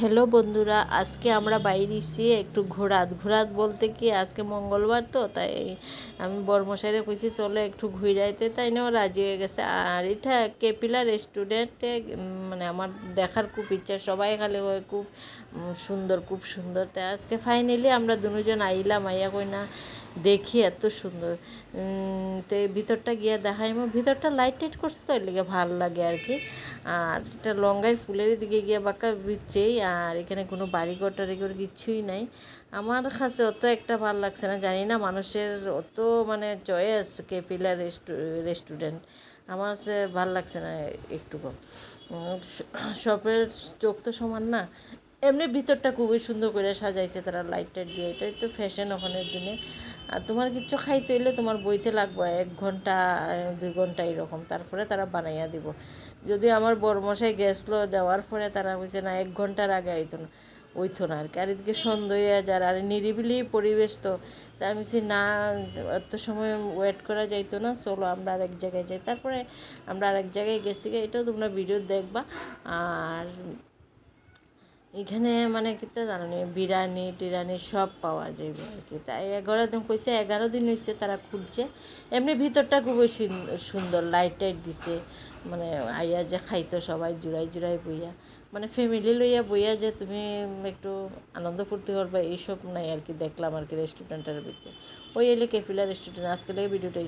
Hello বন্ধুরা, আজকে আমরা বাইরে বাইরেছি একটু ঘোরাত। ঘোরাত বলতে কি, আজকে মঙ্গলবার তো, তাই আমি বর্মশাইরে কইছি, চলো একটু ঘুরাইতে। তাই নাও রাজি হয়ে গেছে। আর এটা কেপিলা রেস্টুরেন্টে মানে আমার দেখার খুব ইচ্ছা, সবাই খালি খুব সুন্দর খুব সুন্দর। তাই আজকে ফাইনালি আমরা দুজন আইলাম, আইয়া কই না দেখি এত সুন্দর। তো ভিতরটা গিয়ে দেখাইমো ভিতরটা লাইট টাইট করছে তো, এর লেগে ভালো লাগে আর কি। আর এটা লঙ্গাই ফুলের দিকে গিয়ে বাঁকা ভিতরেই আর এখানে কোনো বাড়ি ঘর টাড়িঘর কিচ্ছুই নাই। আমার কাছে অত একটা ভালো লাগছে না, জানি না মানুষের অত মানে চয়েস কেপিলা রেস্টুরেন্ট আমার কাছে ভালো লাগছে না একটুকু। শপের চোখ তো সমান না। এমনি ভিতরটা খুবই সুন্দর করে সাজাইছে তারা লাইট টাইট দিয়ে। এটাই তো ফ্যাশন ওখানের দিনে। আর তোমার কিচ্ছু খাইতে হইলে তোমার বইতে লাগবে, এক ঘণ্টা, দুই ঘণ্টা এরকম। তারপরে তারা বানাইয়া দিব। যদি আমার বরমশাই গেছলো যাওয়ার পরে তারা কইছে না, এক ঘণ্টার আগে আইতো না। ওইতো না আর কি। আর এদিকে সন্দেহ যার, আর নিরিবিলি পরিবেশ তো। তাই আমি বলছি, না, এত সময় ওয়েট করা যাইতো না, চলো আমরা আরেক জায়গায় যাই। তারপরে আমরা আরেক জায়গায় গেছি এটাও তোমরা ভিডিও দেখবা। আর এখানে মানে কিতা জানো নি বিরিয়ানি টিরানি সব পাওয়া যাবে আর কি। তাই এগারো দিন কইছে, এগারো দিন হয়েছে তারা খুলছে। এমনি ভিতরটা খুবই সুন- সুন্দর লাইট টাইট দিছে। মানে আইয়া যে খাইতো সবাই, জুড়াই জুড়াই বইয়া। মানে ফ্যামিলি লইয়া বইয়া যে তুমি একটু আনন্দ ফুর্তি করবা, এইসব নাই আর কি, দেখলাম আর কি রেস্টুরেন্টের ভিতরে। ওই এলে কেফিলা রেস্টুরেন্ট আজকে ভিডিওটা